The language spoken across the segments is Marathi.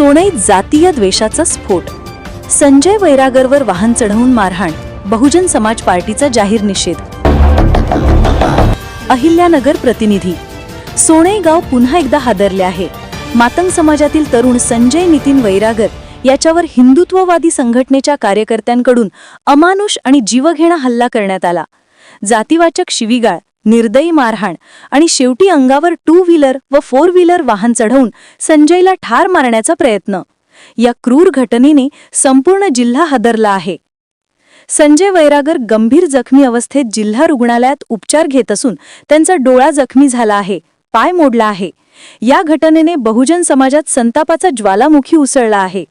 सोनईत जातीय द्वेषाचा स्फोट. संजय वैरागरवर वाहन चढवून मारहाण बहुजन समाज पार्टीचा जाहीर निषेध. अहिल्यानगर प्रतिनिधी सोनई गाव पुन्हा एकदा हादरले आहे. मातंग समाजातील तरुण संजय नितीन वैरागर याच्यावर हिंदुत्ववादी संघटनेच्या कार्यकर्त्यांकडून अमानुष आणि जीवघेणा हल्ला करण्यात आला. जातीवाचक शिवीगाळ निर्दयी मारहाण आणि शेवटी अंगावर टू व्हीलर व फोर व्हीलर वाहन चढवून संजयला ठार मारण्याचा प्रयत्न. या क्रूर घटनेने संपूर्ण जिल्हा हादरला आहे. संजय वैरागर गंभीर जखमी अवस्थेत जिल्हा रुग्णालयात उपचार घेत असून त्यांचा डोळा जखमी झाला आहे पाय मोडला आहे. या घटनेने बहुजन समाजात संतापाचा ज्वालामुखी उसळला आहे.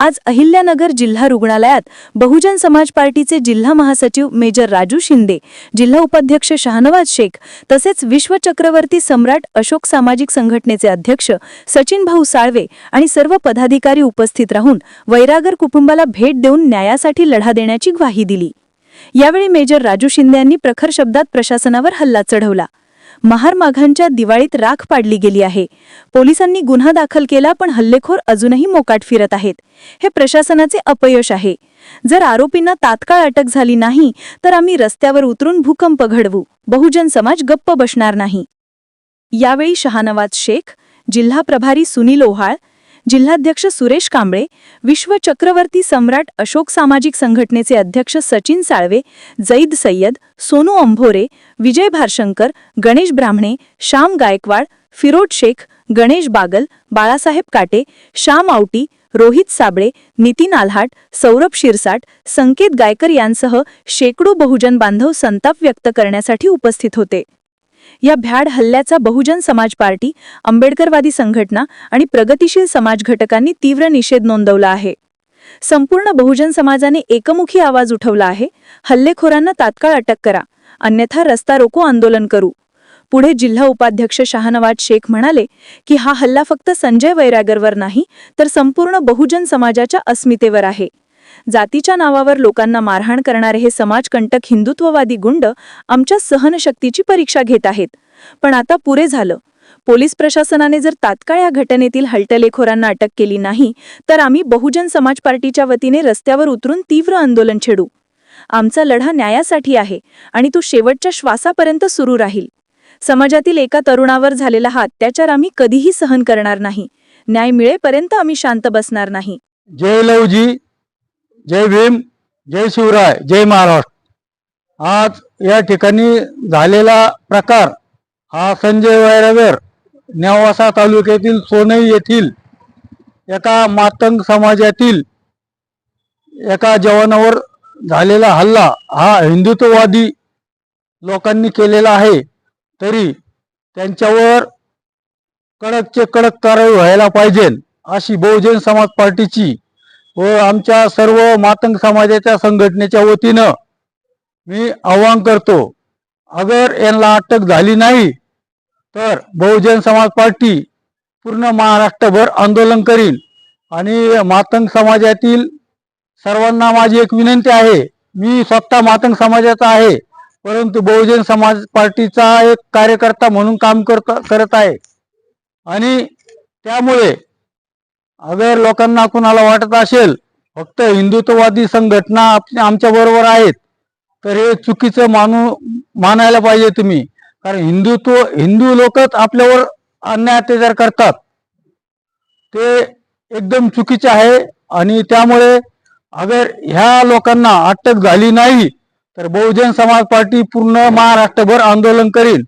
आज अहिल्यानगर जिल्हा रुग्णालयात बहुजन समाज पार्टीचे जिल्हा महासचिव मेजर राजू शिंदे जिल्हा उपाध्यक्ष शहानवाज शेख तसेच विश्वचक्रवर्ती सम्राट अशोक सामाजिक संघटनेचे अध्यक्ष सचिन भाऊ साळवे आणि सर्व पदाधिकारी उपस्थित राहून वैरागर कुटुंबाला भेट देऊन न्यायासाठी लढा देण्याची ग्वाही दिली. यावेळी मेजर राजू शिंदे यांनी प्रखर शब्दात प्रशासनावर हल्ला चढवला. महारमाघांच्या दिवाळीत राख पाडली गेली आहे. पोलिसांनी गुन्हा दाखल केला पण हल्लेखोर अजूनही मोकाट फिरत आहेत. हे प्रशासनाचे अपयश आहे. जर आरोपींना तात्काळ अटक झाली नाही तर आम्ही रस्त्यावर उतरून भूकंप घडवू. बहुजन समाज गप्प बसणार नाही. यावेळी शहानवाज शेख जिल्हा प्रभारी सुनील ओहाळ जिल्हाध्यक्ष सुरेश कांबळे विश्व चक्रवर्ती सम्राट अशोक सामाजिक संघटनेचे अध्यक्ष सचिन साळवे जईद सय्यद सोनू अंभोरे विजय भारशंकर गणेश ब्राह्मणे श्याम गायकवाड फिरोज शेख गणेश बागल बाळासाहेब काटे श्याम आवटी रोहित साबळे नितीन आल्हाट सौरभ शिरसाट संकेत गायकर यांसह शेकडो बहुजन बांधव संताप व्यक्त करण्यासाठी उपस्थित होते. या भ्याड हल्ल्याचा बहुजन समाज पार्टी आंबेडकरवादी संघटना आणि प्रगतिशील समाज घटकांनी तीव्र निषेध नोंदवला आहे. संपूर्ण बहुजन समाजाने एकमुखी आवाज उठवला आहे. हल्लेखोरांना तात्काळ अटक करा. अन्यथा रस्ता रोको आंदोलन करू. पुढे जिल्हा उपाध्यक्ष शहानवाज शेख म्हणाले की हा हल्ला फक्त संजय वैरागरवर नाही तर संपूर्ण बहुजन समाजाच्या अस्मितेवर आहे. जातीच्या नावावर लोकांना मारहाण करणारे हे समाजकंटक हिंदुत्ववादी गुंड आमच्या सहनशक्तीची परीक्षा घेत आहेत. पण आता पुरे झालं. पोलीस प्रशासनाने जर तात्काळ या घटनेतील हलटलेखोरांना अटक केली नाही तर आम्ही बहुजन समाज पार्टीच्या वतीने रस्त्यावर उतरून तीव्र आंदोलन छेडू. आमचा लढा न्यायासाठी आहे आणि तो शेवटच्या श्वासापर्यंत सुरू राहील. समाजातील एका तरुणावर झालेला हा अत्याचार आम्ही कधीही सहन करणार नाही. न्याय मिळेपर्यंत आम्ही शांत बसणार नाही. जय लवजी. जय भीम जय शिवराय जय महाराष्ट्र. आज या ठिकाणी झालेला प्रकार हा संजय वैरागर नेवासा तालुक्यातील सोनई येथील एका मातंग समाजातील एका जवानावर झालेला हल्ला हा हिंदुत्ववादी लोकांनी केलेला आहे. तरी त्यांच्यावर कडकचे कडक कारवाई व्हायला पाहिजे अशी बहुजन समाज पार्टीची व आमच्या सर्व मातंग समाजाच्या संघटनेच्या वतीनं मी आवाहन करतो अगर यांना अटक झाली नाही तर बहुजन समाज पार्टी पूर्ण महाराष्ट्रभर आंदोलन करील आणि मातंग समाजातील सर्वांना माझी एक विनंती आहे मी स्वतः मातंग समाजाचा आहे परंतु बहुजन समाज पार्टीचा एक कार्यकर्ता म्हणून काम करत करत आहे. आणि त्यामुळे अगर लोकांना कुणाला वाटत असेल फक्त हिंदुत्ववादी संघटना आमच्या बरोबर आहेत तर हे चुकीचं मानू मानायला पाहिजे तुम्ही. कारण हिंदुत्व हिंदू लोकच आपल्यावर अन्याय अत्याचार करतात. ते एकदम चुकीचे आहे आणि त्यामुळे अगर ह्या लोकांना अटक झाली नाही तर बहुजन समाज पार्टी पूर्ण महाराष्ट्रभर आंदोलन करील.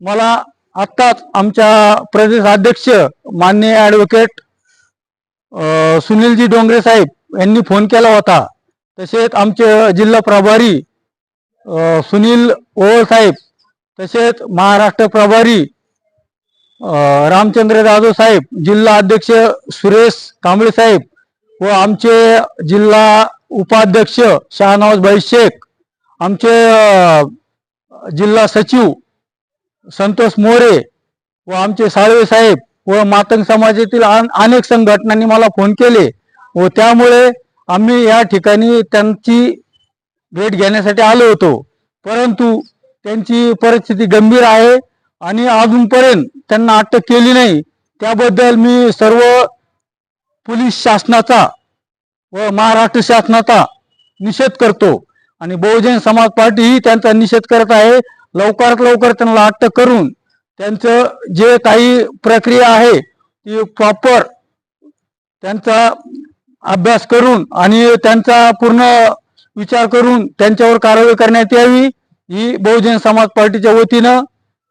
मला आत्ताच आमच्या प्रदेश अध्यक्ष मान्य ॲडव्होकेट सुनीलजी डोंगरे साहेब यांनी फोन केला होता. तसेच आमचे जिल्हा प्रभारी सुनील ओळ साहेब तसेच महाराष्ट्र प्रभारी रामचंद्र जाधव साहेब जिल्हा अध्यक्ष सुरेश कांबळे साहेब व आमचे जिल्हा उपाध्यक्ष शहानवाज भाई शेख आमचे जिल्हा सचिव संतोष मोरे व आमचे साळवे साहेब व मातंग समाजातील अन- अनेक संघटनांनी मला फोन केले व त्यामुळे आम्ही या ठिकाणी त्यांची भेट घेण्यासाठी आलो होतो. परंतु त्यांची परिस्थिती गंभीर आहे आणि अजूनपर्यंत त्यांना अटक केली नाही. त्याबद्दल मी सर्व पोलीस शासनाचा व महाराष्ट्र शासनाचा निषेध करतो आणि बहुजन समाज पार्टी ही त्यांचा निषेध करत आहे. लवकरात लवकर त्यांना अटक करून त्यांचं जे काही प्रक्रिया आहे ती प्रॉपर त्यांचा अभ्यास करून आणि त्यांचा पूर्ण विचार करून त्यांच्यावर कारवाई करण्यात यावी ही बहुजन समाज पार्टीच्या वतीनं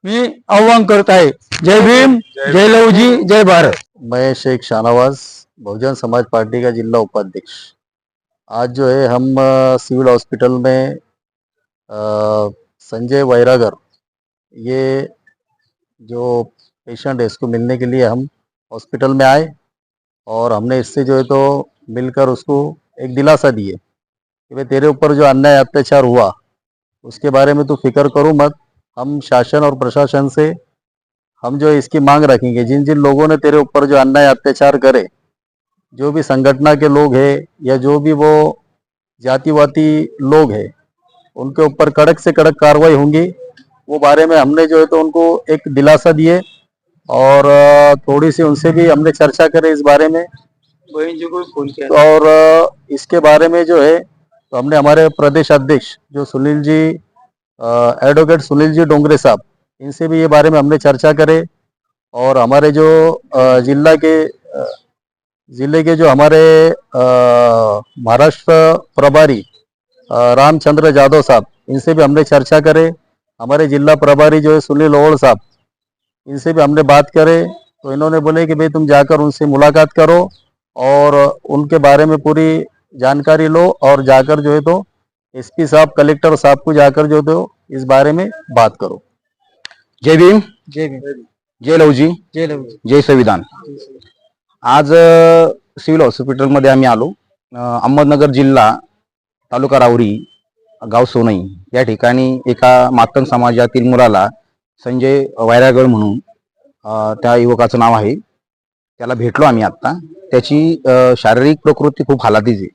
मी आव्हान करत आहे. जय भीम जय लवजी जय भारत. मैं शेख शाहनवाज बहुजन समाज पार्टी का जिला उपाध्यक्ष। आज जो है हम सिविल हॉस्पिटल में संजय वैरागर ये जो पेशेंट है, इसको मिलने के लिए हम हॉस्पिटल में आए और हमने इससे जो है तो मिलकर उसको एक दिलासा दिए कि भाई तेरे ऊपर जो अन्याय, अत्याचार हुआ, उसके बारे में तू फ़िक्र करो मत। हम शासन और प्रशासन से हम जो इसकी मांग रखेंगे। जिन जिन लोगों ने तेरे ऊपर जो अन्याय, अत्याचार करे, जो भी संगठना के लोग हैं या जो भी वो जातिवादी लोग हैं, उनके ऊपर कड़क से कड़क कार्रवाई होंगी। वो बारे में हमने जो है तो उनको एक दिलासा दिए और थोड़ी सी उनसे भी हमने चर्चा करे इस बारे में। और इसके बारे में जो है तो हमने हमारे प्रदेश अध्यक्ष जो सुनील जी एडवोकेट सुनील जी डोंगरे साहब इनसे भी ये बारे में हमने चर्चा करे और हमारे जो जिला के ज़िले के जो हमारे महाराष्ट्र प्रभारी रामचंद्र जादव साहब इनसे भी हमने चर्चा करे हमारे जिला प्रभारी जो है सुनील ओवल साहब इनसे भी हमने बात करे तो इन्होंने बोले कि भाई तुम जाकर उनसे मुलाकात करो और उनके बारे में पूरी जानकारी लो और जाकर जो है तो एसपी साहब कलेक्टर साहब को जाकर जो है तो इस बारे में बात करो। जय भीम। जय भीम। जय लवजी जय लवजी जय संविधान। आज सिव्हिल हॉस्पिटलमध्ये आम्ही आलो. अहमदनगर जिल्हा तालुका राहुरी गाव सोनई या ठिकाणी एका मातंग समाजातील मुलाला संजय वैरागड म्हणून त्या युवकाचं नाव आहे. त्याला भेटलो आम्ही आत्ता. त्याची शारीरिक प्रकृती खूप हालातीची आहे.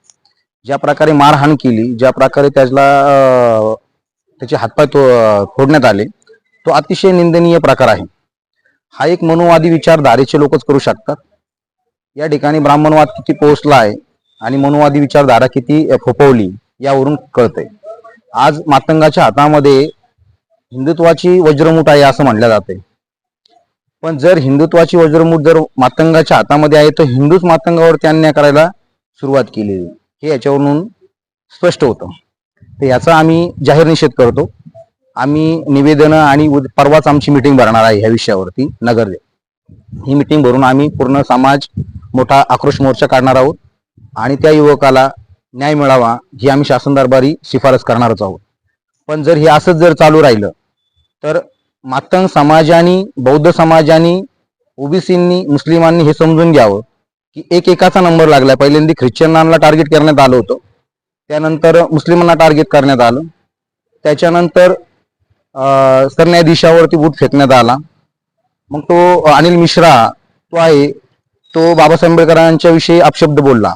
ज्या प्रकारे मारहाण केली ज्या प्रकारे त्याला त्याचे हातपाय तो फोडण्यात आले तो अतिशय निंदनीय प्रकार आहे. हा एक मनोवादी विचारधारेचे लोकच करू शकतात. या ठिकाणी ब्राह्मणवाद किती पोहोचला आहे आणि मनोवादी विचारधारा किती फोपवली यावरून कळतंय. आज मातंगाच्या हातामध्ये हिंदुत्वाची वज्रमूठ आहे असं म्हणलं जाते. पण जर हिंदुत्वाची वज्रमूठ जर मातंगाच्या हातामध्ये आहे तर हिंदूच मातंगावरती अन्याय करायला सुरुवात केली हे याच्यावरून स्पष्ट होतं. तर याचा आम्ही जाहीर निषेध करतो. आम्ही निवेदनं आणि उद- परवाच आमची मिटिंग भरणार आहे ह्या विषयावरती नगर ही मिटिंग भरून आम्ही पूर्ण समाज मोठा आक्रोश मोर्चा काढणार आहोत. आणि त्या युवकाला न्याय मिळावा ही आम्ही शासन दरबारी शिफारस करणारच आहोत. पण जर हे असंच जर चालू राहिलं तर मातंग समाजाने बौद्ध समाजाने ओबीसींनी मुस्लिमांनी हे समजून घ्यावं की एक एकाचा नंबर लागलाय. पहिल्यांदा ख्रिश्चनांना टार्गेट करण्यात आलं होतं. त्यानंतर मुस्लिमांना टार्गेट करण्यात आलं. त्याच्यानंतर सरन्यायाधीशावरती बूट फेकण्यात आला. मग तो अनिल मिश्रा तो आहे तो बाबासाहेब आंबेडकरांच्या विषयी अपशब्द बोलला.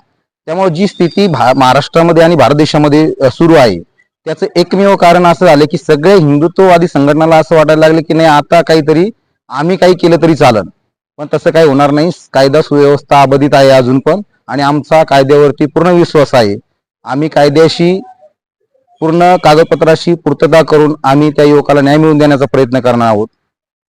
त्यामुळे जी स्थिती भा महाराष्ट्रामध्ये आणि भारत देशामध्ये सुरू आहे त्याचं एकमेव कारण असं झालं की सगळे हिंदुत्ववादी संघटनाला असं वाटायला लागले की नाही आता काहीतरी आम्ही काही केलं तरी चालन. पण तसं काही होणार नाही. कायदा सुव्यवस्था अबाधित आहे अजून पण आणि आमचा कायद्यावरती पूर्ण विश्वास आहे. आम्ही कायद्याशी पूर्ण कागदपत्राशी पूर्तता करून आम्ही त्या युवकाला न्याय मिळवून देण्याचा प्रयत्न करणार आहोत.